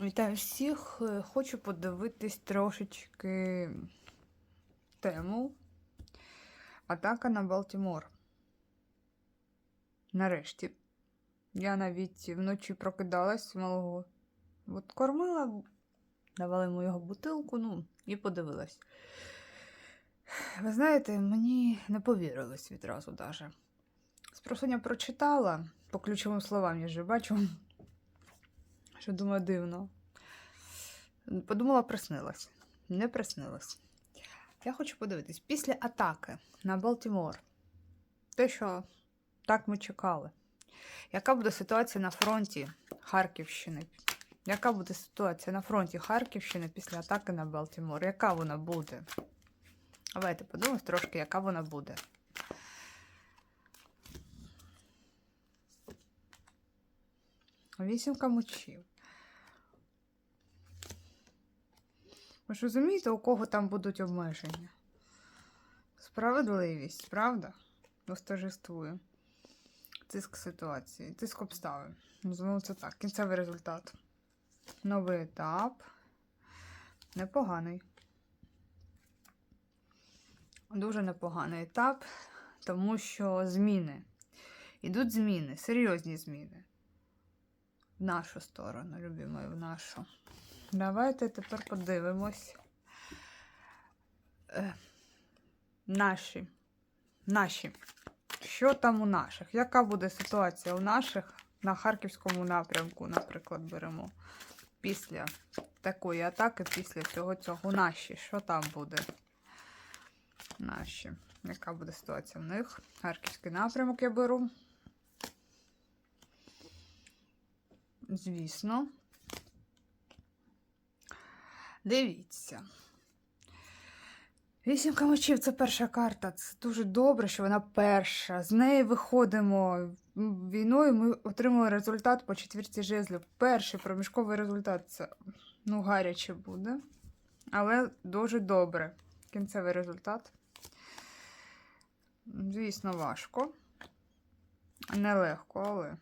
Вітаю всіх. Е, Хочу подивитись трошечки тему. Атака на Балтімор. Нарешті. Я навіть вночі прокидалась малого. От кормила, давали йому його бутилку, ну, і подивилась. Ви знаєте, мені не повірилось відразу даже. Спросоння прочитала по ключовим словам, я вже бачу що думаю, дивно. Подумала, приснилась. Не приснилась. Я хочу подивитись, після атаки на Балтімор, те, що так ми чекали, яка буде ситуація на фронті Харківщини? Яка буде ситуація на фронті Харківщини після атаки на Балтімор? Яка вона буде? Давайте подивимось трошки, яка вона буде. Вісімка мечів. Ви ж розумієте, у кого там будуть обмеження? Справедливість, правда? Восторжествує. Тиск ситуації, тиск обставин. Називаємо це так. Кінцевий результат. Новий етап. Непоганий. Дуже непоганий етап, тому що зміни. Ідуть зміни, серйозні зміни. В нашу сторону, любимо, в нашу. Давайте тепер подивимось. Е, наші. Наші. Що там у наших? Яка буде ситуація у наших на Харківському напрямку, наприклад, беремо після такої атаки, після всього цього наші. Що там буде? Наші. Яка буде ситуація в них? Харківський напрямок я беру. Звісно. Дивіться. Вісімка мечів це перша карта. Це дуже добре, що вона перша. З неї виходимо війною. Ми отримали результат по четвірці жезлів. Перший проміжковий результат це ну, гаряче буде. Але дуже добре. Кінцевий результат. Звісно, важко. Нелегко, але.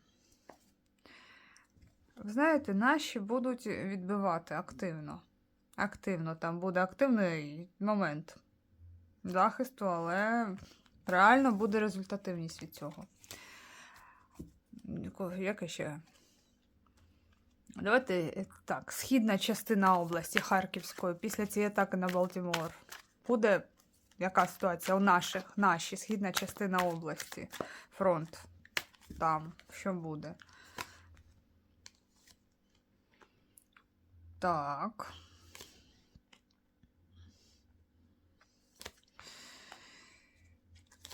Знаєте, наші будуть відбивати активно. Активно, там буде активний момент захисту, але реально буде результативність від цього. Яке ще? Давайте е, так, східна частина області Харківської після цієї атаки на Балтімор. Буде яка ситуація у наших, наші, східна частина області, фронт. Там, що буде? Так.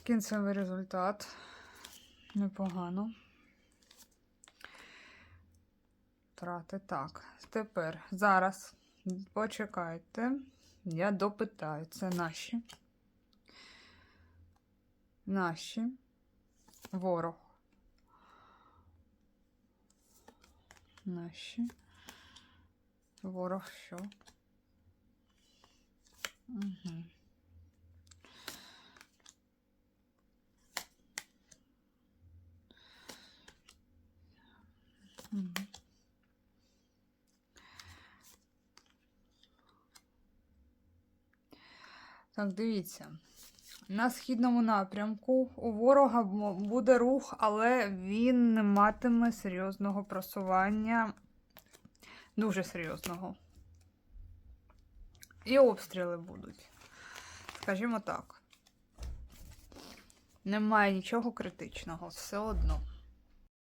Кінцевий результат. Непогано. Трати. Так. Тепер зараз почекайте. Я допитаю. Це наші. Наші. Ворог. Наші. Ворог що? Угу. Так, дивіться. На східному напрямку у ворога буде рух, але він не матиме серйозного просування Дуже серйозного. І обстріли будуть. Скажімо так. Немає нічого критичного, все одно.